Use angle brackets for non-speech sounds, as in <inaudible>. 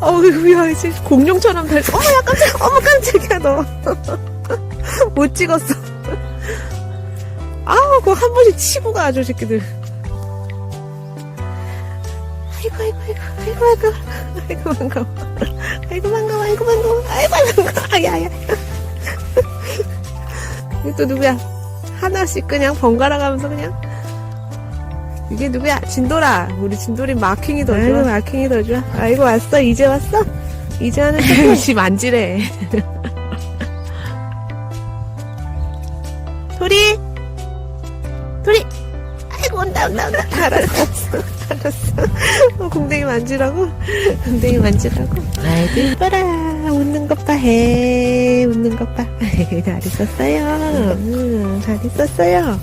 어우, 야, 이제 공룡처럼 달, 어머, 야, 깜짝, 어머, 깜짝이야, 너. <laughs> 못 찍었어. 아우, 그거 한 번씩 치고 가, 저 새끼들. 아이고, 아이고, 아이고, 아이고, 아이고, 아이고. 아이고, 반가워, 아이고, 반가워, 아이고, 반가워. 아, 야, 야. 이거 또 누구야? 하나씩 그냥 번갈아 가면서 그냥. 이게 누구야? 진돌아. 우리 진돌이 마킹이 더 좋아. 아이고, 마킹이 더 좋아. 아이고, 왔어? 이제 왔어? 이제 하는 지 만지래. 도리! 도리! 아이고, 온다, 온다, 온다. 알았어, 알았어. 어, 공댕이 만지라고? 공댕이 만지라고? 아이고, 이뻐라. 웃는 것 봐, 해. 웃는 것 봐. <laughs> 잘 있었어요. 음, 잘 있었어요.